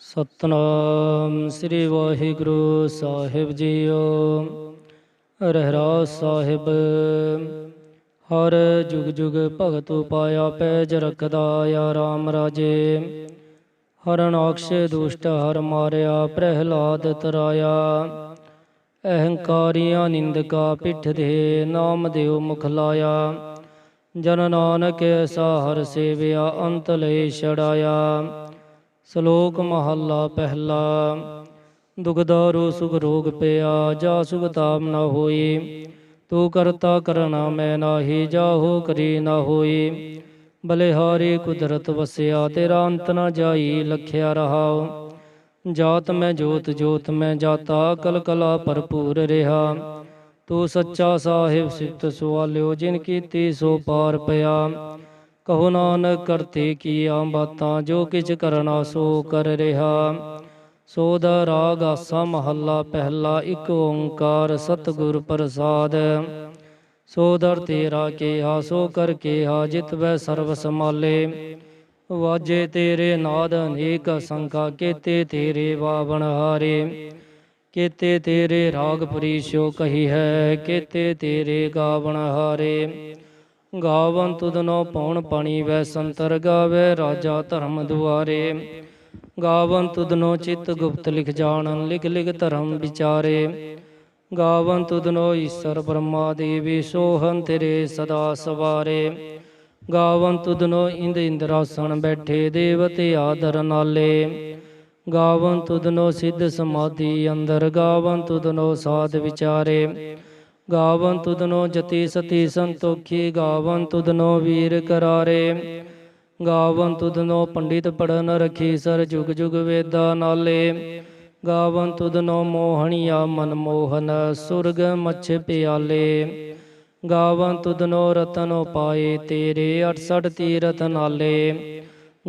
ਸਤਨਾਮ ਸ੍ਰੀ ਵਾਹਿਗੁਰੂ ਸਾਹਿਬ ਜੀਓ। ਰਹਿਰਾਸ ਸਾਹਿਬ, ਹਰ ਜੁਗ ਜੁਗ ਭਗਤ ਉਪਾਇਆ ਪੈਜ ਰਖਦਾ ਆ ਰਾਮ ਰਾਜੇ। ਹਰਨ ਅਕਸ਼ੇ ਦੁਸ਼ਟ ਹਰ ਮਾਰਿਆ, ਪ੍ਰਹਿਲਾਦ ਤਰਾਇਆ। ਅਹੰਕਾਰੀਆਂ ਨਿੰਦਕਾ ਪਿੱਠ ਦੇ ਨਾਮ ਦਿਓ ਮੁਖ ਲਾਇਆ। ਜਨ ਨਾਨਕ ਐਸਾ ਹਰ ਸੇਵਿਆ, ਅੰਤ ਲੈ ਛੜਾਇਆ। ਸ਼ਲੋਕ ਮਹੱਲਾ ਪਹਿਲਾ। ਦੁਖਦਾਰੂ ਸੁਖ ਰੋਗ ਪਿਆ, ਜਾ ਸੁਖ ਤਾਪ ਨ ਹੋਈ ਤੂੰ ਕਰਤਾ ਕਰਨਾ ਮੈਂ ਨਾਹੀ, ਜਾਹੋ ਕਰੀ ਨਾ ਹੋਈ ਬਲਿਹਾਰੀ ਕੁਦਰਤ ਵਸਿਆ, ਤੇਰਾ ਅੰਤ ਨਾ ਜਾਈ, ਲਖਿਆ ਰਹਾਉ। ਜਾਤ ਮੈਂ ਜੋਤ ਜੋਤ ਮੈਂ ਜਾਤਾ ਕਲ ਕਲਾ ਭਰਪੂਰ ਰਿਹਾ। ਤੂੰ ਸੱਚਾ ਸਾਹਿਬ ਸਿਫਤ ਸੁਆਲਿਓ ਜਿਨ ਕੀਤੀ ਸੋ ਪਾਰ ਪਿਆ। ਕਹੋ ਨਾਨਕ ਕਰਤੇ ਕੀਆ ਬਾਤਾਂ, ਜੋ ਕਿਛ ਕਰਨਾ ਸੋ ਕਰ ਰਿਹਾ। ਸੋਦ ਰਾਗ ਆਸਾ ਮਹੱਲਾ ਪਹਿਲਾ, ਇੱਕ ਓੰਕਾਰ ਸਤਿਗੁਰ ਪ੍ਰਸਾਦ। ਸੋਦਰ ਤੇਰਾ ਕੀਆ ਸੋ ਕਰ ਕੀਆ ਜਿਤ ਵੈ ਸਰਬ ਸਮਾਲੇ ਵਾਜੇ ਤੇਰੇ ਨਾਦ ਅਨੇਕ ਸੰਖਾ, ਕੇਤੇ ਤੇਰੇ ਵਾਵਣ ਹਾਰੇ। ਕੇਤੇ ਤੇਰੇ ਰਾਗ ਪਰੀਸ਼ੋ ਕਹੀ ਹੈ, ਕੇਤੇ ਤੇਰੇ ਗਾਵਣ ਹਾਰੇ। ਗਾਵਨ ਤੁਧਨੋ ਪਉਣ ਪਾਣੀ ਵੈ ਸੰਤਰ ਗਾਵੇ, ਰਾਜਾ ਧਰਮ ਦੁਆਰੇ। ਗਾਵਨ ਤੁਧਨੋ ਚਿਤ ਗੁਪਤ ਲਿਖ ਜਾਣਨ, ਲਿਖ ਲਿਖ ਧਰਮ ਵਿਚਾਰੇ। ਗਾਵਨ ਤੁਧਨੋ ਈਸ਼ਰ ਬ੍ਰਹਮਾ ਦੇਵੀ ਸੋਹਨ ਤੇਰੇ ਸਦਾ ਸਵਾਰੇ। ਗਾਵਨ ਤੁਧਨੋ ਇੰਦ ਇੰਦਰਾਸਣ ਬੈਠੇ ਦੇਵਤੇ ਆਦਰ ਨਾਲੇ। ਗਾਵਨ ਤੁਧਨੋ ਸਿੱਧ ਸਮਾਧੀ ਅੰਦਰ, ਗਾਵਨ ਤੁਧਨੋ ਸਾਧ ਵਿਚਾਰੇ। ਗਾਵਨ ਤੁਧਨੋ ਜਤੀ ਸਤੀ ਸੰਤੋਖੀ ਗਾਵਨ ਤੁਧਨੋ ਵੀਰ ਕਰਾਰੇ। ਗਾਵਨ ਤੁਧਨੋ ਪੰਡਿਤ ਪੜਨ ਰਖੀ ਸਰ ਜੁਗ ਜੁਗ ਵੇਦਾ ਨਾਲੇ। ਗਾਵਨ ਤੁਧਨੋ ਮੋਹਣੀਆ ਮਨ ਮੋਹਨ ਸੁਰਗ ਮਛ ਪਿਆਲੇ। ਗਾਵਨ ਤੁਧਨੋ ਰਤਨੋ ਪਾਏ ਤੇਰੇ 68 ਤੀਰਥ ਨਾਲੇ।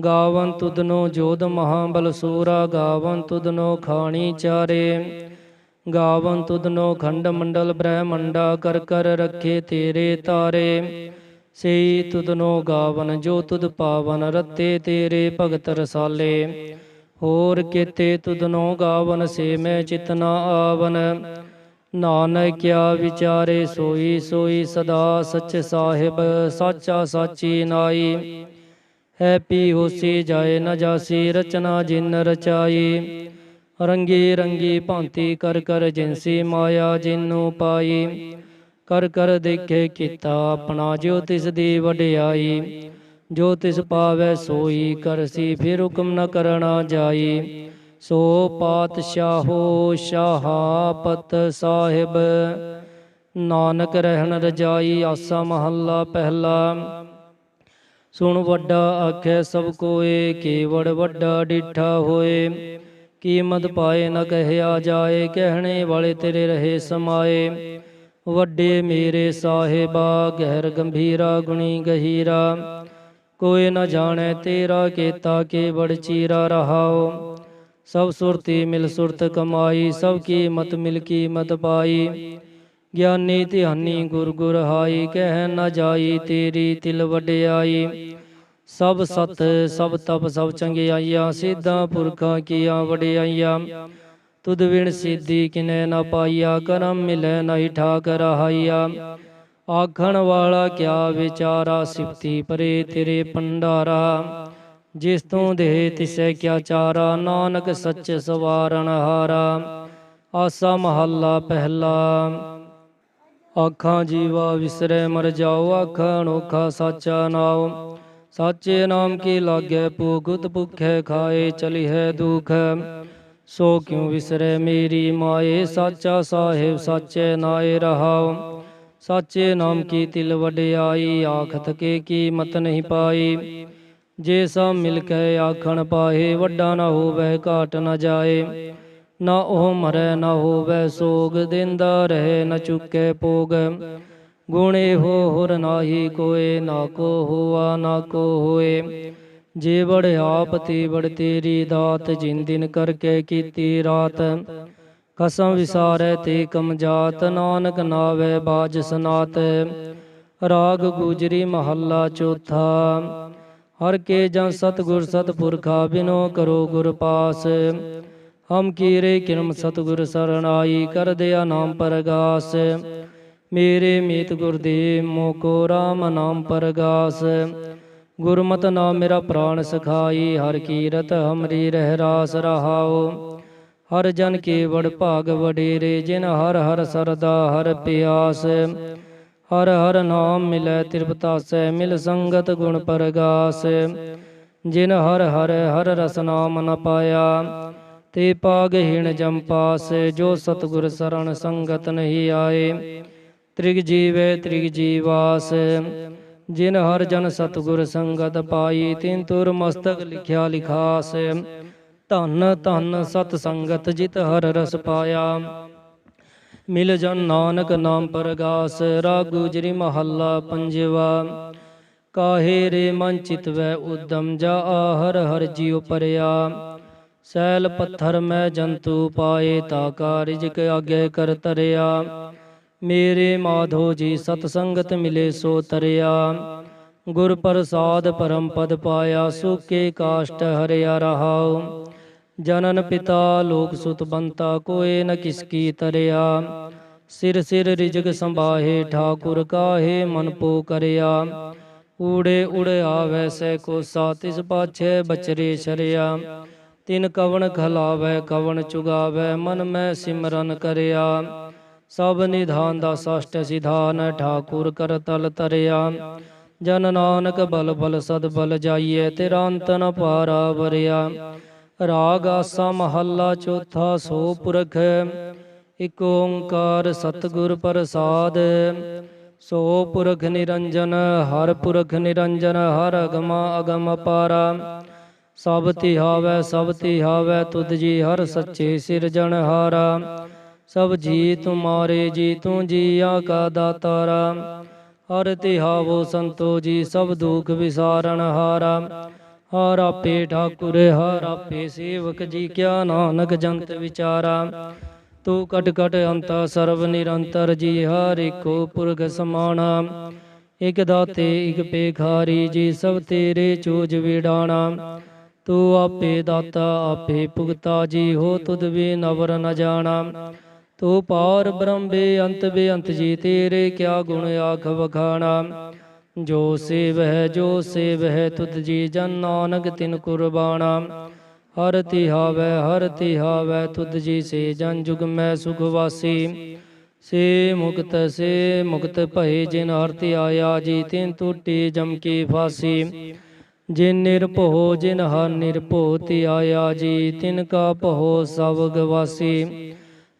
ਗਾਵਨ ਤੁਧਨੋ ਜੋਧ ਮਹਾਬਲ ਸੂਰਾ ਗਾਵਨ ਤੁਧਨੋ ਖਾਣੀ ਚਾਰੇ। ਗਾਵਨ ਤੁਧਨੋ ਖੰਡ ਮੰਡਲ ਬ੍ਰਹਮੰਡਾ ਕਰ ਕਰ ਰੱਖੇ ਤੇਰੇ ਤਾਰੇ। ਸਈ ਤੁਧਨੋ ਗਾਵਨ ਜੋ ਤੁਧ ਪਾਵਨ ਰਤੇ ਤੇਰੇ ਭਗਤ ਰਸਾਲੇ। ਹੋਰ ਕਿਤੇ ਤੁਧਨੋ ਗਾਵਨ ਸੇ ਮੈਂ ਚਿਤਨਾ ਆਵਨ। ਨਾਨਕ ਕਿਆ ਵਿਚਾਰੇ ਸੋਈ ਸੋਈ ਸਦਾ ਸੱਚ ਸਾਹਿਬ ਸਾਚਾ ਸਾਚੀ ਨਾਈ। ਹੈ ਪੀ ਹੋਸੀ ਜਾਏ ਨ ਜਾਸੀ ਰਚਨਾ ਜਿਨ ਰਚਾਈ। ਰੰਗੀ ਰੰਗੀ ਭਾਂਤੀ ਕਰ ਕਰ ਜਿਨਸੀ ਮਾਇਆ ਜਿਨੂੰ ਪਾਈ। ਕਰ ਕਰ ਦੇਖੇ ਕੀਤਾ ਆਪਣਾ, ਜੋ ਤਿਸ ਦੀ ਵਡਿਆਈ, ਜੋ ਤਿਸ ਪਾਵੈ ਸੋਈ ਕਰਸੀ ਫਿਰ ਹੁਕਮ ਨ ਕਰਣਾ ਜਾਈ। ਸੋ ਪਾਤਸ਼ਾਹੋ ਸ਼ਾਹਾਪਤ ਸਾਹਿਬ, ਨਾਨਕ ਰਹਿਣ ਰਜਾਈ, ਆਸਾ ਮਹੱਲਾ ਪਹਿਲਾ। ਸੁਣ ਵੱਡਾ ਆਖੇ ਸਭ ਕੋਏ, ਕੇਵੜ ਵੱਡਾ ਡਿਠਾ ਹੋਏ। ਕੀਮਤ ਪਾਏ ਨ ਕਹਿਆ ਜਾਏ, ਕਹਿਣੇ ਵਾਲੇ ਤੇਰੇ ਰਹੇ ਸਮਾਏ। ਵੱਡੇ ਮੇਰੇ ਸਾਹਿਬਾ, ਗਹਿਰ ਗੰਭੀਰਾ, ਗੁਣੀ ਗਹੀਰਾ। ਕੋਈ ਨ ਜਾਣੈ ਤੇਰਾ ਕੀਤਾ ਕੇਵੜ ਚੀਰਾ ਰਹਾਓ ਸਭ ਸੁਰਤੀ ਮਿਲ ਸੁਰਤ ਕਮਾਈ, ਸਭ ਕੀਮਤ ਮਿਲ ਕੀ ਮਤ ਪਾਈ। ਗਿਆਨੀ ਧਿਆਨੀ ਗੁਰ ਗੁਰ ਹਾਈ, ਕਹਿ ਨ ਜਾਈ ਤੇਰੀ ਤਿਲ ਵਡਿਆਈ। ਸਭ ਸਤ, ਸਭ ਤਪ, ਸਭ ਚੰਗਿਆਈਆਂ ਸਿੱਧਾਂ ਪੁਰਖਾਂ ਕੀਆਂ ਵਡਿਆਈਆਂ ਤੁਧ ਵਿਣ ਸਿੱਧੀ ਕਿਨੇ ਨਾ ਪਾਈਆ, ਕਰਮ ਮਿਲੈ ਨਹੀਂ ਠਾਕ ਰਹਾਈਆ ਆਖਣ ਵਾਲਾ ਕਿਆ ਵਿਚਾਰਾ, ਸਿਫਤੀ ਪਰੇ ਤੇਰੇ ਪੰਡਾਰਾ ਜਿਸ ਤੋਂ ਦੇਹ ਤਿਸੈ ਕਿਆ ਚਾਰਾ, ਨਾਨਕ ਸੱਚ ਸਵਾਰਨ ਹਾਰਾ। ਆਸਾ ਮਹੱਲਾ ਪਹਿਲਾ। ਆਖਾਂ ਜੀਵਾ ਵਿਸਰੇ, ਮਰ ਜਾਓ ਆਖਾਂ ਅਨੋਖਾ ਸਾਚਾ ਨਾਉ। ਸਾਚੇ ਨਾਮ ਕੀ ਲਾਗੈ ਭੂਗਤ ਭੁਖੇ ਖਾਏ ਚਲੀ ਹੈ ਦੁਖ। ਸੋ ਕਿਉ ਵਿਸਰੈ ਮੇਰੀ ਮਾਏ, ਸਾਚਾ ਸਾਹਿਬ ਸਾਚੇ ਨਾਏ ਰਹਾਉ। ਸਾਚੇ ਨਾਮ ਕੀ ਤਿਲ ਵਡਿਆਈ ਥਕੇ ਕੀ ਮਤ ਨਹੀਂ ਪਾਈ। ਜੇ ਸਭ ਮਿਲ ਕੇ ਆਖਣ ਪਾਏ, ਵੱਡਾ ਨਾ ਹੋਵੇ, ਘਾਟ ਨਾ ਜਾਏ। ਨਾ ਉਹ ਮਰੈ, ਨਾ ਹੋਵੇ ਸੋਗ, ਦਿੰਦਾ ਰਹੇ, ਨਾ ਚੁੱਕੇ ਭੋਗ। ਗੁਣੇ ਹੋ ਹੁਰ ਨਾਹੀ ਕੋਏ, ਨਾ ਕੋ ਹੋਆ, ਨਾ ਕੋ ਹੋਏ। ਜੇ ਬੜ ਆਪ ਤੇ ਬੜ ਤੇਰੀ ਦਾਤ, ਜਿਨ ਦਿਨ ਕਰਕੇ ਕੀਤੀ ਰਾਤ। ਕਸਮ ਵਿਸਾਰੈ ਤੇ ਕਮ ਜਾਤ, ਨਾਨਕ ਨਾਵੇ ਬਾਜ ਸਨਾਤ। ਰਾਗ ਗੁਜਰੀ ਮਹੱਲਾ ਚੌਥਾ। ਹਰ ਕੇ ਜਨ ਸਤਗੁਰ ਸਤਪੁਰਖਾ, ਬਿਨੋ ਕਰੋ ਗੁਰ ਪਾਸ। ਹਮ ਕੀਰੇ ਕਿਰਮ ਸਤਗੁਰ ਸਰਣਾਈ ਕਰ ਦਿਆ ਨਾਮ ਪਰਗਾਸ। ਮੇਰੇ ਮੀਤ ਗੁਰਦੇਵ ਮੋਕੋ RAM ਨਾਮ ਪਰਗਾਸ। ਗੁਰਮਤਿ ਨਾਮ ਮੇਰਾ ਪ੍ਰਾਣ ਸਖਾਈ, ਹਰ ਕੀਰਤ ਹਮਰੀ ਰਹਿ ਰਾਸ ਰਹਾਓ ਹਰ ਜਨ ਕੇ ਵਡ ਭਾਗ ਵਡੇਰੇ, ਜਿਨ ਹਰ ਹਰ ਸਰਦਾ ਹਰ ਪਿਆਸ। ਹਰ ਹਰ ਨਾਮ ਮਿਲੈ ਤ੍ਰਿਪਤਾਸੈ ਮਿਲ ਸੰਗਤ ਗੁਣ ਪਰਗਾਸ। ਜਿਨ ਹਰ ਹਰ ਹਰ ਰਸ ਨਾਮ ਨ ਪਾਇਆ, ਤੇ ਪਾਗਹੀਣ ਜਮ ਪਾਸ। ਜੋ ਸਤਗੁਰ ਸਰਣ ਸੰਗਤ ਨਹੀਂ ਆਏ ਤ੍ਰਿਗ ਜੀਵੈ ਤ੍ਰਿਗ ਜੀਵਾਸ, ਜਿਨ ਹਰ ਜਨ ਸਤਗੁਰ ਸੰਗਤ ਪਾਈ, ਤਿਨ ਤੁਰ ਮਸਤਕ ਲਿਖਿਆ ਲਿਖਾਸ। ਧੰਨ ਧੰਨ ਸਤ ਸੰਗਤ ਜਿਤ ਹਰ ਰਸ ਪਾਇਆ। ਮਿਲ ਜਨ ਨਾਨਕ ਨਾਮ ਪਰਗਾਸ, ਰਾਗੂ ਜਰੀ ਮਹੱਲਾ ਪੰਜਵਾ। ਕਾਹੇ ਰੇ ਮਨ ਚਿਤਵੈ ਉਦਮ, ਜਾ ਹਰ ਹਰ ਜਿਉ ਪਰਿਆ। ਸੈਲ ਪੱਥਰ ਮੈਂ ਜੰਤੂ ਪਾਏ, ਤਾ ਕਾਰਿਜਕ ਆਗੇ ਕਰ ਤਰਿਆ। ਮੇਰੇ ਮਾਧੋ ਜੀ ਸਤ ਸੰਗਤ ਮਿਲੇ ਸੋ ਤਰਿਆ। ਗੁਰ ਪ੍ਰਸਾਦ ਪਰਮ ਪਦ ਪਾਇਆ, ਸੁਕੇ ਕਾਸ਼ਟ ਹਰਿਆ ਰਹਾਉ। ਜਨਨ ਪਿਤਾ ਲੋਕ ਸੁਤ ਬੰਤਾ, ਕੋਏ ਨ ਕਿਸਕੀ ਤਰਿਆ। ਸਿਰ ਸਿਰ ਰਿਜਗ ਸੰਭਾਹੇ, ਠਾਕੁਰ ਕਾਹੇ ਮਨ ਪੋ ਕਰਿਆ। ਊੜੇ ਉੜ ਆਵੈ ਕੋ ਸਾਤਿਸ ਪਾਛੇ ਬਚਰੇ ਸ਼ਰਿਆ ਤਿਨ ਕਵਣ ਖਲਾਵੈ, ਕਵਣ ਚੁਗਾਵੈ, ਮਨ ਮੈਂ ਸਿਮਰਨ ਕਰਿਆ। ਸਭ ਨਿਧਾਨ ਦਾ ਸਸ਼ਟ ਸਿਧਾਨ ਠਾਕੁਰ ਕਰ ਤਲ ਤਰਿਆ। ਜਨ ਨਾਨਕ ਬਲ ਬਲ ਸਦ ਬਲ ਜਾਈਏ ਤੇਰਾ ਅੰਤ ਨ ਪਾਰਾ ਵਰਿਆ ਰਾਗ ਆਸਾ ਮਹੱਲਾ ਚੌਥਾ ਸੋ ਪੁਰਖ, ਇਕ ਓੰਕਾਰ ਸਤਿਗੁਰ ਪ੍ਰਸਾਦ। ਸੋ ਪੁਰਖ ਨਿਰੰਜਨ, ਹਰ ਪੁਰਖ ਨਿਰੰਜਨ, ਹਰ ਅਗਮਾ ਅਗਮ ਪਾਰਾ ਸਭ ਤਿਹਾਵੈ ਸਭ ਤਿਹਾਵੈ ਤੁਧ ਜੀ ਹਰ ਸੱਚੇ ਸਿਰਜਣਹਾਰਾ। ਸਭ ਜੀ ਤੁਮਾਰੇ ਜੀ, ਤੂੰ ਜੀਆ ਕਾ ਦਾਤਾਰਾ। ਹਰ ਤਿਹਾਵੋ ਸੰਤੋ ਜੀ, ਸਭ ਦੁਖ ਵਿਸਾਰਣ ਹਾਰਾ। ਹਰ ਆਪੇ ਠਾਕੁਰ, ਹਰ ਆਪੇ ਸੇਵਕ ਜੀ, ਕਿਆ ਨਾਨਕ ਜੰਤ ਵਿਚਾਰਾ। ਤੂੰ ਕਟ ਕਟ ਅੰਤ ਸਰਬ ਨਿਰੰਤਰ ਜੀ, ਹਰ ਏਕੋ ਪੁਰਖ ਸਮਾਣਾ। ਇਕ ਦਾਤੇ, ਇਕ ਪੇਖਾਰੀ ਜੀ, ਸਭ ਤੇਰੇ ਚੋਜ ਵਿਡਾਣਾ। ਤੂੰ ਆਪੇ ਦਾਤਾ, ਆਪੇ ਭੁਗਤਾ ਜੀ, ਹੋ ਤੁਧ ਵੀ ਨਵਰ ਨ ਜਾਣਾ। ਤੂੰ ਪਾਰ ਬ੍ਰਹਮ ਬੇਅੰਤ ਬੇਅੰਤ ਜੀ ਤੇਰੇ ਕਿਆ ਗੁਣ ਆਖ ਵਖਾਣਾ। ਜੋ ਸੇਵ ਹੈ ਜੋ ਸੇਵ ਹੈ ਤੁਧ ਜੀ ਜਨ ਨਾਨਕ ਤਿਨ ਕੁਰਬਾਨਾ ਹਰ ਤਿਹਾਵੈ ਹਰ ਤਿਹਾਵੈ ਤੁਧ ਜੀ ਸੇ ਜਨ ਜੁਗ ਮੈਂ ਸੁਖ ਵਾਸੀ। ਸੇ ਮੁਕਤ ਸੇ ਮੁਕਤ ਭਏ ਜਿਨ ਹਰ ਧਿਆਇਆ ਜੀ ਤਿਨ ਟੂਟੀ ਜਮ ਕੀ ਫਾਸੀ। ਜਿਨ ਨਿਰਭਉ, ਜਿਨ ਹਰ ਨਿਰਭਉ ਧਿਆਇਆ ਜੀ ਤਿਨ ਕਾ ਭਉ ਸਭ ਗਵਾਸੀ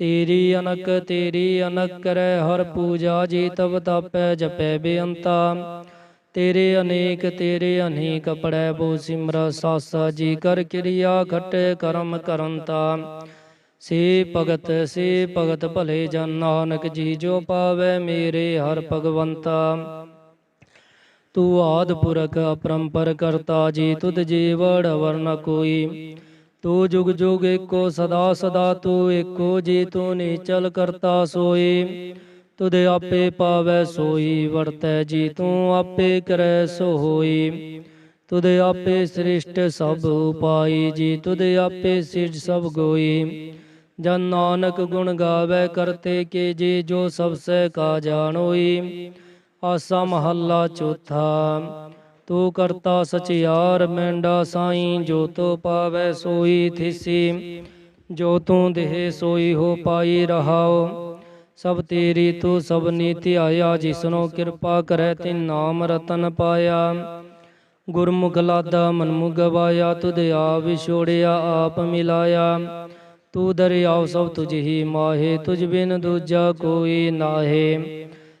ਤੇਰੀ ਅਨਕ ਤੇਰੀ ਅਨਕ ਕਰੈ, ਹਰ ਪੂਜਾ ਜੀ ਤਬ ਤਾਪੈ, ਜਪੈ ਬੇਅੰਤਾ। ਤੇਰੇ ਅਨੇਕ ਤੇਰੇ ਅਨੇਕ ਪੜੈ, ਬੋ ਸਿਮਰ, ਸਾਸਾ ਜੀ ਕਰ ਕਿਰਿਆ ਖਟੇ ਕਰਮ ਕਰੰਤਾ। ਸੇ ਭਗਤ ਸੇ ਭਗਤ ਭਲੇ ਜਨ, ਨਾਨਕ ਜੀ ਜੋ ਪਾਵੈ, ਮੇਰੇ ਹਰ ਭਗਵੰਤਾ। ਤੂੰ ਆਦ ਪੁਰਖ, ਅਪਰੰਪਰ ਕਰਤਾ ਜੀ, ਤੁਧ ਜੀ ਵੜ ਵਰਨ ਕੋਈ। ਤੂੰ ਜੁਗ ਜੁਗ ਏਕੋ ਸਦਾ ਸਦਾ ਤੂੰ ਏਕੋ ਜੀ, ਤੂੰ ਨੀਚਲ ਕਰਤਾ ਸੋਈ। ਤੁਧ ਆਪੇ ਪਾਵੈ ਸੋਈ, ਵਰਤੈ ਜੀ, ਤੂੰ ਆਪੇ ਕਰੈ ਸੋ ਹੋਈ ਤੁਧ ਆਪੇ ਸ੍ਰਿਸ਼ਟ ਸਭ ਉਪਾਈ ਜੀ, ਤੁਧ ਆਪੇ ਸਿਰਜ ਸਭ ਗੋਈ। ਜਨ ਨਾਨਕ ਗੁਣ ਗਾਵੇ ਕਰਤੇ ਕੇ ਜੀ, ਜੋ ਸਭ ਸੇ ਕਾ ਜਾਣੋਈ। ਆਸਾ ਮਹੱਲਾ ਚੌਥਾ। ਤੂੰ ਕਰਤਾ ਸਚਿਆਰ ਮੈਂਡਾ ਸਾਈ ਜੋ ਤੋ ਪਾਵੈ ਸੋਈ ਥਿਸੀ। ਜੋ ਤੂੰ ਦੇਹ ਸੋਈ ਹੋ ਪਾਈ ਰਹਾਓ, ਸਭ ਤੇਰੀ ਤੂੰ ਸਭ ਨੀਤੀ ਆਇਆ, ਜਿਸਨੋ ਕਿਰਪਾ ਕਰੈ ਤਿਨ ਨਾਮ ਰਤਨ ਪਾਇਆ। ਗੁਰਮੁਖ ਲਾਦਾ ਮਨਮੁਖ ਗਵਾਇਆ ਤੁਧ ਆਪ ਵਿਛੋੜਿਆ, ਆਪ ਮਿਲਾਇਆ। ਤੂੰ ਦਰਿਆਉ ਸਭ ਤੁਝ ਹੀ ਮਾਹੇ, ਤੁਝ ਬਿਨ ਦੂਜਾ ਕੋਈ ਨਾਹੇ।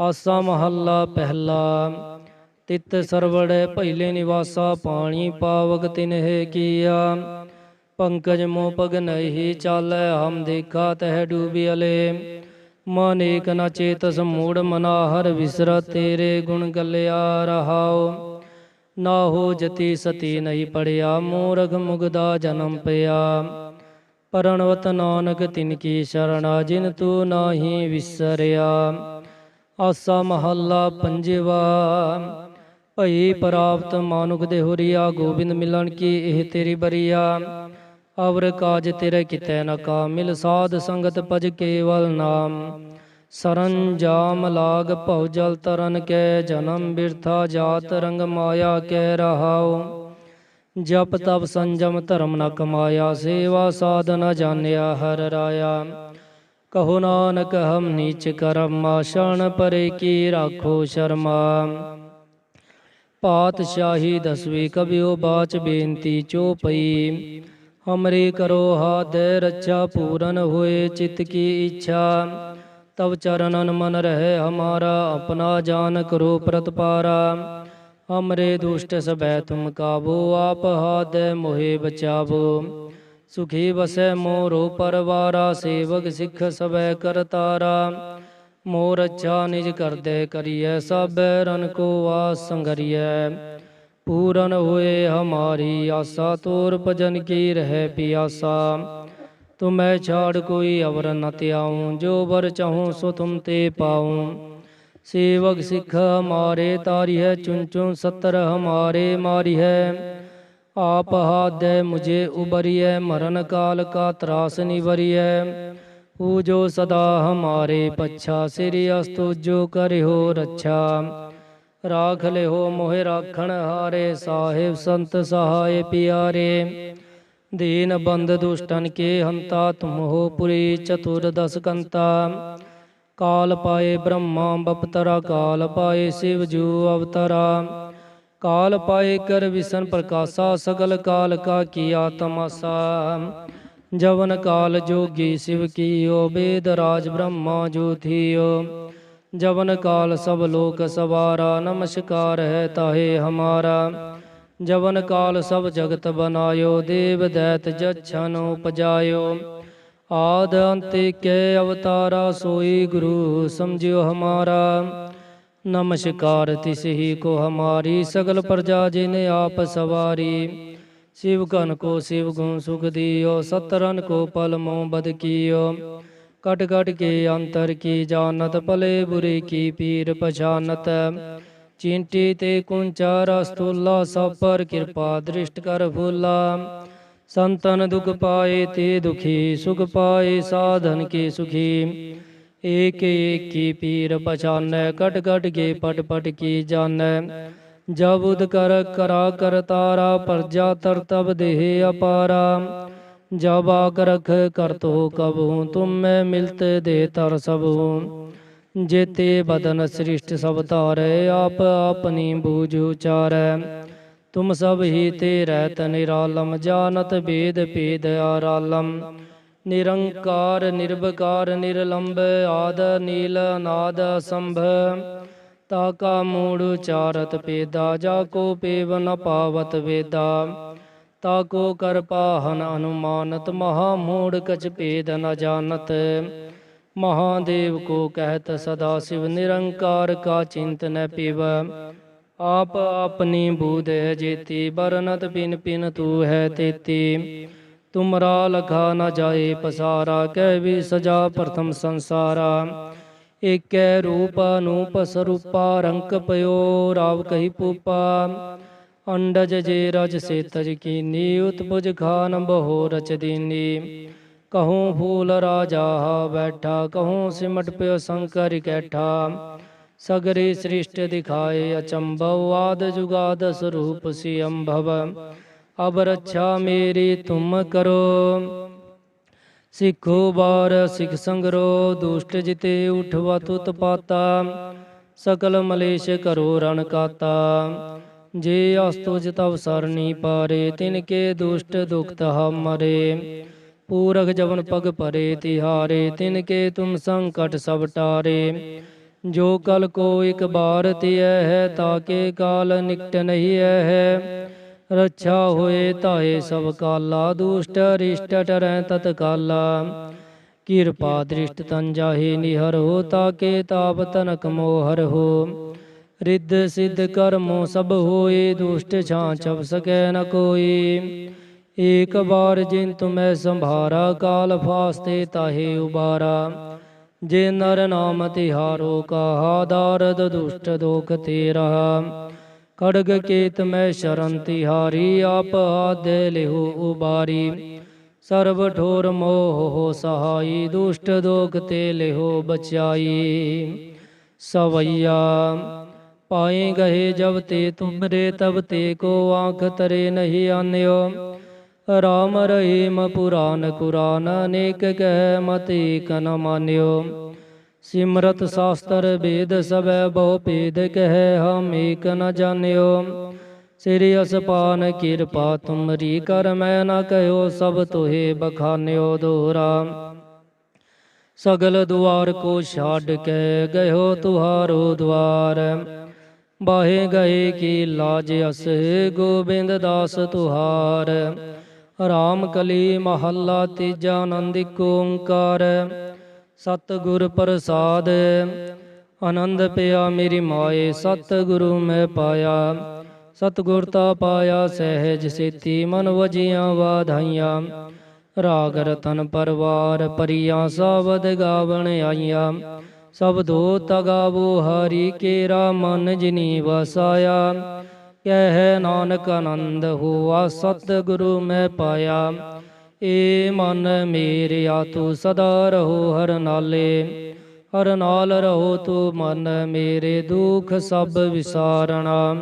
ਆਸਾ ਮਹੱਲਾ ਪਹਿਲਾ। ਤਿਤ ਸਰਵੜ ਭੈਲੇ ਨਿਵਾਸਾ ਪਾਣੀ ਪਾਵਕ ਤਿਨਹਿ ਕੀਆ। ਪੰਕਜ ਮੋ ਪਗ ਨਹੀਂ ਚਾਲੈ ਹਮ ਦੇਖਾ ਤਹਿ ਡੂਬਿਅਲੇ ਮਨ ਏਕ ਨ ਚੇਤਸ ਮੂੜ ਮਨਾ ਹਰ ਵਿਸਰ ਤੇਰੇ ਗੁਣ ਗਲਿਆ ਰਹਾਉ। ਨਾ ਹੋ ਜਤੀ ਸਤੀ ਨਹੀਂ ਪੜਿਆ, ਮੂਰਖ ਮੁਗਦਾ ਜਨਮ ਪਿਆ। ਪਰਣਵਤ ਨਾਨਕ ਤਿਨ ਕੀ ਸ਼ਰਣਾ, ਜਿਨ ਤੂੰ ਨਾਹੀ ਵਿਸਰਿਆ। ਆਸਾ ਮਹੱਲਾ ਪੰਜਵਾ। ਭਈ ਪ੍ਰਾਪਤ ਮਾਨੁਖ ਦੇ ਹੋਰੀਆ, ਗੋਬਿੰਦ ਮਿਲਣ ਕੀ ਇਹ ਤੇਰੀ ਬਰੀਆ। ਅਵਰ ਕਾਜ ਤੇਰੇ ਕਿਤੈ ਨ ਕਾ ਮਿਲ ਸਾਧ ਸੰਗਤ ਭਜ ਕੇਵਲ ਨਾਮ। ਸਰੰਜਾਮ ਲਾਗ ਭਉ ਜਲ ਤਰਨ ਕੈ, ਜਨਮ ਬਿਰਥਾ ਜਾਤ ਰੰਗ ਮਾਇਆ ਕੈ ਰਹਾਓ ਜਪ ਤਪ ਸੰਜਮ ਧਰਮ ਨ ਕਮਾਇਆ, ਸੇਵਾ ਸਾਧਨ ਜਾਣਿਆ ਹਰ ਰਾਇਆ। ਕਹੋ ਨਾਨਕ, ਹਮ ਨੀਚ ਕਰਮਾ ਸ਼ਰਨ ਪਰੇ ਕੀ ਰਾਖੋ ਸ਼ਰਮਾ। ਪਾਤਸ਼ਾਹੀ ਦਸਵੀ ਕਬਿਓ ਬਾਚ ਬੇਨਤੀ ਚੋਪਈ ਹਮਰੇ ਕਰੋ ਹਾਥ ਰੱਛਾ ਪੂਰਨ ਹੋਏ ਚਿਤ ਕੀ ਇੱਛਾ। ਤਵ ਚਰਨਨ ਮਨ ਰਹਿ ਹਮਾਰਾ, ਆਪਣਾ ਜਾਨ ਕਰੋ ਪ੍ਰਤਪਾਰਾ। ਹਮਰੇ ਦੁਸ਼ਟ ਸਬੈ ਤੁਮ ਕਾਬੋ, ਆਪ ਹਾਥ ਮੋਹਿ ਬਚਾਵੋ। ਸੁਖੀ ਵਸੈ ਮੋਰੋ ਪਰਵਾਰਾ ਸੇਵਕ ਸਿੱਖ ਸਬੈ ਕਰਤਾਰਾ ਮੋਰ ਅੱਛਾ ਨਿਜ ਕਰਦੇ ਕਰੀਐ ਸਭ ਰਨ ਕੋ ਆਸ ਸੰਗਰੀਐ ਪੂਰਨ ਹੋਏ ਹਮਾਰੀ ਆਸਾ ਤੋਰ ਭਜਨ ਕੀ ਰਹਿ ਪਿਆਸਾ ਤੁਮੈ ਛਾੜ ਕੋਈ ਅਵਰ ਨ ਤਿਆਉ ਜੋ ਵਰ ਚਾਹੂੰ ਸੋ ਤੁਮ ਤੇ ਪਾਉ ਸੇਵਕ ਸਿੱਖ ਹਮਾਰੇ ਤਾਰੀ ਹੈ ਚੁਨ ਚੁਨ ਸਤਰ ਹਮਾਰੇ ਮਾਰੀ ਹੈ आप हाथ दे मुझे उबरिय मरण काल का त्रास निवरिय पूजो सदा हमारे पच्छा श्री अस्तु जो करे हो रक्षा राख ले हो मोहे राखण हारे साहेब संत सहाय प्यारे दीन बंद दुष्टन के हंता तुम हो पुरी चतुर्दश कंता काल पाए ब्रह्मा बपतरा काल पाए शिव जू काल पाए कर विसन प्रकाशा सगल काल का किया तमाशा जवन काल जोगी शिव की ओ वेद राज ब्रह्मा ज्योतियो जवन काल सब लोक सवारा नमस्कार है ताहे हमारा जवन काल सब जगत बनायो देव दैत जच्छन उपजायो आद अंत के अवतारा सोई गुरु समझियो हमारा नमस्कार तिसही को हमारी सगल प्रजा जिन आप सवारी शिव कन को शिव गुण सुख दियो सतरन को पल मोह बद कियो कट कट के अंतर की जानत भले बुरे की पीर पछानत चिंटी ते कुंचारा स्थूला सब पर कृपा दृष्ट कर फूला संतन दुख पाए ते दुखी सुख पाए साधन के सुखी ਏਕ ਏਕ ਕੀ ਪੀਰ ਪਛਾਨੈ ਕਟ ਕਟ ਕੇ ਪਟ ਪਟ ਕੀ ਜਾਣੈ ਜਬ ਉਦ ਕਰ ਕਰਾ ਕਰ ਤਾਰਾ, ਪਰਜਾ ਤਰ ਤਬ ਦੇਹ ਅਪਾਰਾ। ਜਬ ਆਕ ਰਖ ਕਰ ਤੋ ਕਬੂ ਤੁਮ ਮੈਂ ਮਿਲਤ ਦੇ ਤਰ ਸਭ ਸਭੂ ਜੇਤੇ ਬਦਨ ਸ੍ਰਿਸ਼ਟ ਸਭ ਤਾਰੈ ਆਪ ਆਪਨੀ ਬੂਝ ਉਚਾਰੈ। ਤੁਮ ਸਭ ਹੀ ਤੇ ਰਹਿਤ ਨਿਰਾਲਮ ਜਾਣਤ ਬੇਦ ਭੇਦ ਆਰਾਲਮ। ਨਿਰੰਕਾਰ ਨਿਰਭਕਾਰ ਨਿਰਲੰਭ ਆਦ, ਨੀਲ, ਅਨਾਦ ਸੰਭ ਤਾ ਕਾ ਮੂੜ ਉਚਾਰਤ ਪੇਦਾ ਜਾ ਕੋ ਪੇਵ ਨ ਪਾਵਤ ਵੇਦਾ। ਤਾ ਕੋ ਕਰ ਪਾਹਨ ਅਨੁਮਾਨਤ, ਮਹਾ ਮੂੜ ਕਛ ਭੇਦ ਨ ਜਾਣਤ। ਮਹਾਦੇਵ ਕੋ ਕਹਿਤ ਸਦਾ ਸਿਵ, ਨਿਰੰਕਾਰ ਕਾ ਚਿੰਤਨ ਨ ਆਪ ਆਪਣੀ ਬੂਧ ਹੈ ਜੇਤੀ, ਬਰਨਤ ਪਿਨ ਪਿਨ ਤੂ ਹੈ ਤੇਤੀ। ਤੁਮਰਾ ਲਖਾ ਨਾ ਜਾਏ ਪਸਾਰਾ ਕਹਿ ਵੀ ਸਜਾ ਪ੍ਰਥਮ ਸੰਸਾਰਾ। ਏਕੈ ਰੂਪ ਅਨੂਪ ਸਰੂਪਾ, ਰੰਕ ਪਇਓ ਰਾਵ ਕਹੀ ਪੂਪਾ। ਅੰਡਜ ਜੇ ਰਜ ਸੇ ਤਜ ਕੀਨੀ, ਉਤਪੁਜ ਖਾਨ ਬਹੋ ਰਚ ਦੀਨੀ। ਕਹੂੰ ਫੂਲ ਰਾਜਾ ਬੈਠਾ, ਕਹੂੰ ਸਿਮਟ ਪਿਓ ਸ਼ੰਕਰ ਇਕੈਠਾ ਸਗਰੇ ਸ੍ਰਿਸ਼ਟ ਦਿਖਾਏ ਅਚੰਭਵ, ਆਦ ਜੁਗਾਦ ਸਰੂਪ ਸੀ ਅੰਭਵ ਅਬ ਰੱਛਾ ਮੇਰੀ ਤੁਮ ਕਰੋ। ਸਿੱਖੋ ਬਾਰ, ਸਿੱਖ ਸੰਗਰੋ, ਦੁਸ਼ਟ ਜਿਤੇ ਉਠਵਾ ਤੁਤ ਪਾਤਾ। ਸਕਲ ਮਲੇਸ਼ ਕਰੋ ਰਣ ਕਾਤਾ। ਜੇ ਅਸਤੁਜ ਤਵ ਸਰਨੀ ਪਾਰੇ, ਤਿਨ ਕੇ ਦੁਸ਼ਟ ਦੁਖਤ ਹਮਰੇ ਪੂਰਖ ਜਵਨ ਪਗ ਪਰੇ ਤਿਹਾਰੇ, ਤਿਨ ਕੇ ਤੁਮ ਸੰਕਟ ਸਭ ਟਾਰੇ। ਜੋ ਕਲ ਕੋ ਇਕ ਬਾਰ ਤਿਐ ਹੈ ਤਾਕੇ ਕਾਲ ਨਿਕਟ ਨਹੀਂ ਹੈ। ਰੱਛਾ ਹੋਏ ਤਾਏ ਸਭ ਕਾਲਾ, ਦੁਸ਼ਟ ਰਿਸ਼ਟ ਟਰੈ ਤਤ ਕਾਲਾ। ਕਿਰਪਾ ਦ੍ਰਿਸ਼ਟ ਤਨ ਜਾਹੇ ਨਿਹਰ ਹੋ, ਤਾਕੇ ਤਾਪ ਤਨਕ ਮੋਹਰ ਹੋ। ਰਿੱਧ ਸਿੱਧ ਕਰਮੋ ਸਭ ਹੋਏ, ਦੁਸ਼ਟ ਛਾਂ ਛਪ ਸਕੈ ਨ ਕੋਈ ਏਕ ਬਾਰ ਜਿਨ ਤੁਮੈ ਸੰਭਾਰਾ, ਕਾਲ ਫਾਸਤੇ ਤਾਹੇ ਉਬਾਰਾ। ਜੇ ਨਰ ਨਾਮ ਤਿਹਾਰੋ, ਕਹਾ ਦਾਰਦ ਦੁਸ਼ਟ ਦੋਖ ਤੇਰਾ। ਖੜਗ ਕੇਤ ਮੈਂ ਸ਼ਰਨ ਤਿਹਾਰੀ ਆਪ ਆਦੇ ਲਿਹੁ ਉਬਾਰੀ। ਸਰਬ ਠੋਰ ਮੋਹ ਹੋ ਸਹਾਈ, ਦੁਸ਼ਟ ਦੋਖ ਤੇ ਲਿਹੋ ਬਚਾਈ। ਸਵਈਆ, ਪਾਏ ਗਏ ਜਬ ਤੇ ਤੁਮਰੇ, ਤਬ ਤੇ ਕੋ ਆਂਖ ਤਰੇ ਨਹੀਂ ਆਨਿਓ। ਰਾਮ ਰਹੀਮ ਪੁਰਾਨ ਕੁਰਾਨ ਅਨੇਕ ਕਹਿ ਮਤੀ ਕਨ ਮਾਨਿਓ। ਸਿਮਰਤ ਸ਼ਾਸਤਰ ਵੇਦ ਸਭੈ ਬਹੁ ਭੇਦ ਕਹਿ ਹਮ ਏਕ ਨ ਜਾਣਿਓ। ਸ੍ਰੀ ਅਸਪਾਨ ਕਿਰਪਾ ਤੁਮਰੀ ਕਰ ਮੈਂ ਨਾ ਕਹਿਓ ਸਭ ਤੋਹੇ ਬਖਾਨਿਓ ਦੋਹਰਾ ਸਗਲ ਦੁਆਰ ਕੋ ਛਾੜ ਕੇ ਗਇਓ ਤੁਹਾਰੋ ਦੁਆਰ ਬਾਹੇ ਗਏ ਕੀ ਲਾਜ ਅਸ ਗੋਬਿੰਦ ਦਾਸ ਤੁਹਾਰ। ਰਾਮ ਕਲੀ ਮਹੱਲਾ ਤੀਜਾ ਆਨੰਦਿਕ ਓੰਕਾਰ। ਸਤਿਗੁਰ ਪ੍ਰਸਾਦ, ਆਨੰਦ ਪਿਆ ਮੇਰੀ ਮਾਏ, ਸਤਿਗੁਰੂ ਮੈਂ ਪਾਇਆ। ਸਤ ਤਾ ਪਾਇਆ ਸਹਿਜ ਸੇਤੀ, ਮਨ ਵਜੀਆਂ ਵਾਧਾਈਆਂ। ਰਾਗ ਰਤਨ ਪਰਵਾਰ ਪਰੀਆਂ ਸਾਵਦ ਗਾਵਣ ਆਈਆਂ। ਸਭ ਦੋ ਤਗਾਵੋ ਹਰੀ ਕੇਰਾ ਮਨ ਜਿਨੀ ਵਸਾਇਆ। ਕਹਿ ਨਾਨਕ ਆਨੰਦ ਹੋਆ, ਸਤਿਗੁਰੂ ਮੈਂ ਪਾਇਆ। ਏ ਮਨ ਮੇਰਿਆ ਤੂੰ ਸਦਾ ਰਹੋ ਹਰ ਨਾਲੇ, ਹਰ ਨਾਲ ਰਹੋ ਤੂੰ ਮਨ ਮੇਰੇ ਦੁਖ ਸਭ ਵਿਸਾਰਣਾ।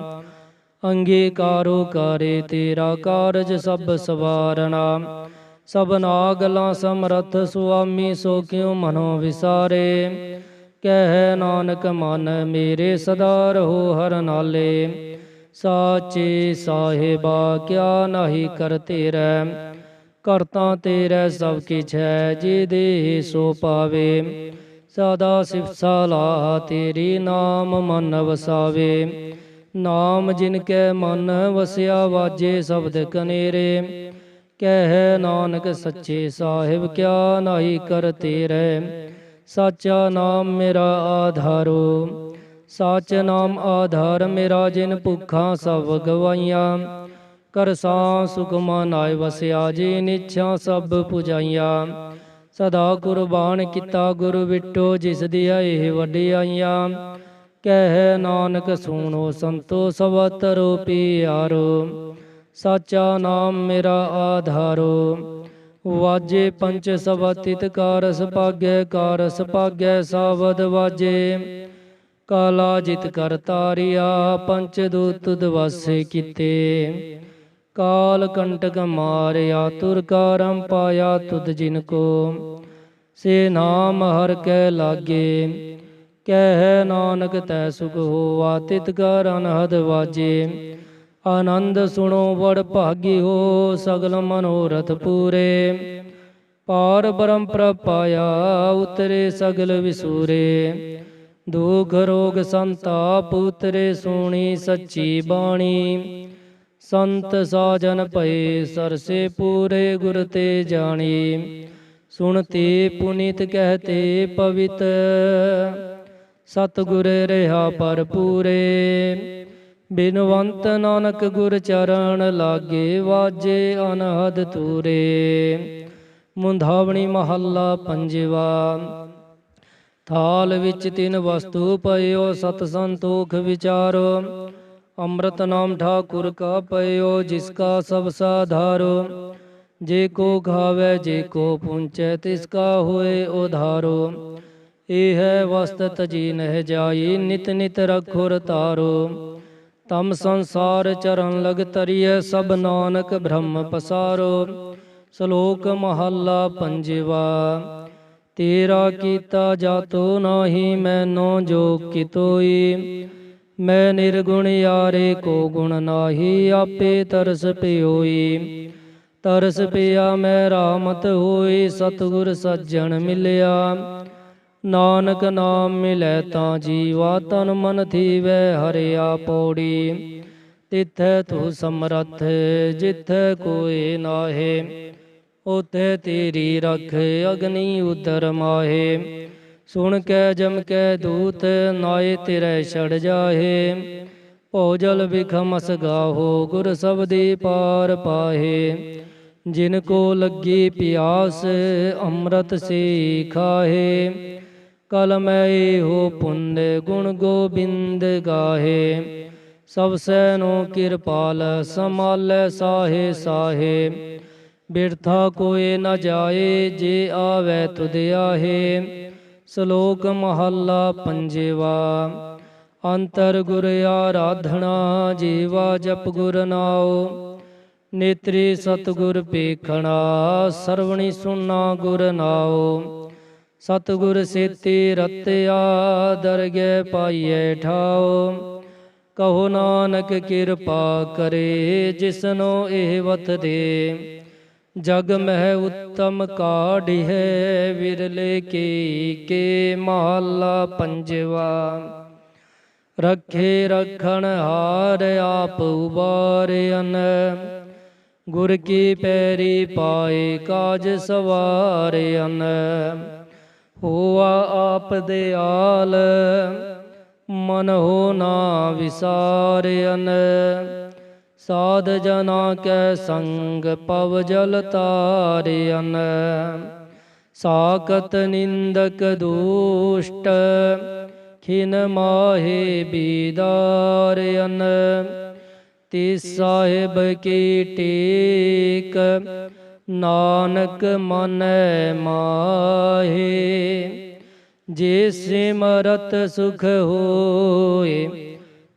ਅੰਗੀਕਾਰੋ ਕਰੇ ਤੇਰਾ ਕਾਰਜ ਸਭ ਸਵਾਰਣਾ। ਸਭਨਾ ਗਲਾਂ ਸਮਰਥ ਸੁਆਮੀ ਸੋ ਕਿਉ ਮਨੋ ਵਿਸਾਰੇ। ਕਹਿ ਨਾਨਕ ਮਨ ਮੇਰੇ ਸਦਾ ਰਹੋ ਹਰ ਨਾਲੇ, ਸਾਚੇ ਸਾਹਿਬਾ ਕਿਆ ਨਹੀਂ ਕਰ ਤੇਰੈ ਕਰਤਾ ਤੇਰੇ ਸਭ ਕਿਛ ਹੈ ਜੇ ਦੇ ਸੋ ਪਾਵੇ। ਸਦਾ ਸਿਫਤ ਸਲਾਹ ਤੇਰੀ ਨਾਮ ਮਨ ਵਸਾਵੇ। ਨਾਮ ਜਿਨ ਕੈ ਮਨ ਵਸਿਆ ਵਾਜੇ ਸ਼ਬਦ ਕਨੇਰੇ। ਕਹਿ ਨਾਨਕ ਸੱਚੇ ਸਾਹਿਬ ਕਿਆ ਨਾਹੀ ਕਰ ਤੇਰੇ। ਸਾਚਾ ਨਾਮ ਮੇਰਾ ਆਧਾਰੋ। ਸਾਚ ਨਾਮ ਆਧਾਰ ਮੇਰਾ ਜਿਨ ਭੁੱਖਾਂ ਸਭ ਗਵਾਈਆਂ। ਕਰਸਾ ਸੁਖ ਮਨਾਇ ਵਸਿਆ, ਜੇ ਨਿਛਾ ਸਭ ਪੁਜਾਈਆਂ। ਸਦਾ ਕੁਰਬਾਨ ਕੀਤਾ ਗੁਰ ਵਿਟੋ, ਜਿਸ ਦੀਆਂ ਇਹ ਵਡਿਆਈਆਂ। ਕਹਿ ਨਾਨਕ ਸੁਣੋ ਸੰਤੋ, ਸਵਤਰੋ ਪਿਆਰੋ। ਸਾਚਾ ਨਾਮ ਮੇਰਾ ਆਧਾਰੋ। ਵਾਜੇ ਪੰਚ ਸਵਤਿਤ ਕਾਰਸ ਭਾਗੈ ਕਾਰਸ ਭਾਗੈ ਸਾਵਦ ਵਾਜੇ। ਕਾਲਾ ਜਿਤ ਕਰ ਤਾਰਿਆ, ਪੰਚ ਦੂਤ ਦਵਾਸੇ ਕੀਤੇ। ਕਾਲ ਕੰਟਕ ਮਾਰਿਆ, ਤੁਰ ਕਰਮ ਪਾਇਆ ਤੁਧ ਜਿਨ ਕੋ। ਸੇ ਨਾਮ ਹਰ ਕੈ ਲਾਗੇ, ਕਹਿ ਨਾਨਕ ਤੈ ਸੁਖ ਹੋਵਾ ਤਿਤ ਕਰ ਅਨਹਦ ਵਾਜੇ। ਆਨੰਦ ਸੁਣੋ ਵੜ ਭਾਗੀ ਹੋ, ਸਗਲ ਮਨੋਰਥ ਪੂਰੇ। ਪਾਰ ਬ੍ਰਹਮ ਪ੍ਰਪਾਇਆ ਉਤਰੇ ਸਗਲ ਵਿਸੂਰੇ। ਦੁਖ ਰੋਗ ਸੰਤਾਪ, ਉਤਰੇ ਸੋਣੀ ਸੱਚੀ ਬਾਣੀ। ਸੰਤ ਸਾਜਨ ਭਏ ਸਰਸੇ ਪੂਰੇ ਗੁਰ ਤੇ ਜਾਣੀ। ਸੁਣਤੇ ਪੁਨੀਤ ਕਹਤੇ ਪਵਿੱਤ। ਸਤਿਗੁਰ ਰਹਾ ਪਰ ਪੂਰੇ ਬਿਨਵੰਤ ਨਾਨਕ ਗੁਰ ਚਰਨ ਲਾਗੇ ਵਾਜੇ ਅਨਹਦ ਤੂਰੇ ਮੁੰਧਾਵਣੀ ਮਹੱਲਾ ਪੰਜਵਾ। ਥਾਲ ਵਿੱਚ ਤਿੰਨ ਵਸਤੂ ਪਇਓ ਸਤ ਸੰਤੋਖ ਵਿਚਾਰੋ। ਅੰਮ੍ਰਿਤ ਨਾਮ ਠਾਕੁਰ ਕਾ ਪਇਓ, ਜਿਸ ਕਾ ਸਭ ਸਾਧਾਰੋ। ਜੇ ਕੋ ਖਾਵੇ ਜੇ ਕੋ ਪੁੰਚੈ, ਤਿਸ ਕਾ ਹੋਏ ਉਧਾਰੋ। ਇਹ ਹੈ ਵਸਤ ਤਜੀ ਨਹਿ ਜਾਈ, ਨਿਤ ਨਿਤ ਰਖੋ ਰਤਾਰੋ ਤਮ ਸੰਸਾਰ ਚਰਨ ਲਗ ਤਰੀਐ, ਸਭ ਨਾਨਕ ਬ੍ਰਹਮ ਪਸਾਰੋ। ਸ਼ਲੋਕ ਮਹੱਲਾ ਪੰਜਵਾ, ਤੇਰਾ ਕੀਤਾ ਜਾਤੋ ਨਾਹੀ, ਮੈਨੋ ਜੋ ਕਿਤੋਈ ਮੈਂ ਨਿਰਗੁਣ ਯਾਰੇ ਕੋ ਗੁਣ ਨਾਹੀ, ਆਪੇ ਤਰਸ ਪਿਓਈ। ਤਰਸ ਪਿਆ ਮੈਂ ਰਾਮਤ ਹੋਈ, ਸਤਿਗੁਰ ਸੱਜਣ ਮਿਲਿਆ। ਨਾਨਕ ਨਾਮ ਮਿਲੈ ਤਾਂ ਜੀਵਾ, ਤਨ ਮਨ ਥੀਵੈ ਹਰਿਆ ਪੌੜੀ ਤਿਥੈ ਤੂ ਸਮਰੱਥ, ਜਿਥੈ ਕੋਏ ਨਾਹੇ, ਉਥੇ ਤੇਰੀ ਰਖ ਅਗਨੀ ਉਦਰ ਮਾਹੇ। ਸੁਣ ਕੈ ਜਮ ਕੈ ਦੂਤ, ਨਾਏ ਤੇਰੇ ਛੜ ਜਾਹੇ। ਭੋਜਲ ਬਿਖਮਸ ਗਾਹੋ, ਗੁਰ ਸਬਦੀ ਪਾਰ ਪਾਹੇ। ਜਿਨ ਕੋ ਲੱਗੀ ਪਿਆਸ, ਅੰਮ੍ਰਿਤ ਸੇ ਖਾਹੇ ਕਲਮੈ ਹੋ ਪੁੰਨ ਗੁਣ ਗੋਬਿੰਦ ਗਾਹੇ। ਸਭ ਸੈਨੋ ਕਿਰਪਾਲ ਸਮਾਲੈ ਸਾਹੇ ਸਾਹੇ। ਬਿਰਥਾ ਕੋਏ ਨ ਜਾਏ, ਜੇ ਆਵੈ ਤੁਧ ਆਹੇ। ਸ਼ਲੋਕ ਮਹੱਲਾ ਪੰਜੇਵਾ। ਅੰਤਰ ਗੁਰ ਆਰਾਧਨਾ, ਜੀਵਾ ਜਪ ਗੁਰ ਨਾਉ। ਨੇਤਰੀ ਸਤਗੁਰ ਪੇਖਣਾ ਸਰਵਣੀ ਸੁਨਾ ਗੁਰ ਨਾਉ। ਸਤਗੁਰ ਸੇਤੀ ਰਤਿਆ, ਦਰਗਹਿ ਪਾਈਐ ਠਾਉ। ਕਹੋ ਨਾਨਕ ਕਿਰਪਾ ਕਰੇ, ਜਿਸਨੋ ਇਹ ਵਤ ਦੇ ਜਗ ਮਹਿ ਉੱਤਮ ਕਾਢੀ ਹੈ, ਵਿਰਲੇ ਕੀ ਕੇ ਮਹੱਲਾ ਪੰਜਵਾ। ਰੱਖੇ ਰਖਣ ਹਾਰ ਆਪ ਉਬਾਰਿਆਨ ਗੁਰ ਕੀ ਪੈਰੀ ਪਾਏ ਕਾਜ ਸਵਾਰਿਆਨ ਹੋਆ ਆਪ ਦੇ ਆਲ ਮਨ ਹੋ ਨਾ ਵਿਸਾਰਿਆਨ ਸਾਧ ਜਨਾ ਕੈ ਸੰਗ ਪਵ ਜਲ ਤਾਰਿਆਨ ਸਾਕਤ ਨਿੰਦਕ ਦੁਸ਼ਟ, ਖਿਨ ਮਾਹੇ ਬੀਦਾਰਿਆਨ ਤੇ ਸਾਹਿਬ ਕੀ ਟੇਕ, ਨਾਨਕ ਮਨ ਮਾਹੇ, ਜੇ ਸਿਮਰਤ ਸੁਖ ਹੋਏ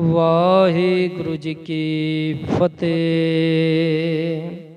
ਵਾਹਿਗੁਰੂ ਜੀ ਕੀ ਫਤਿਹ।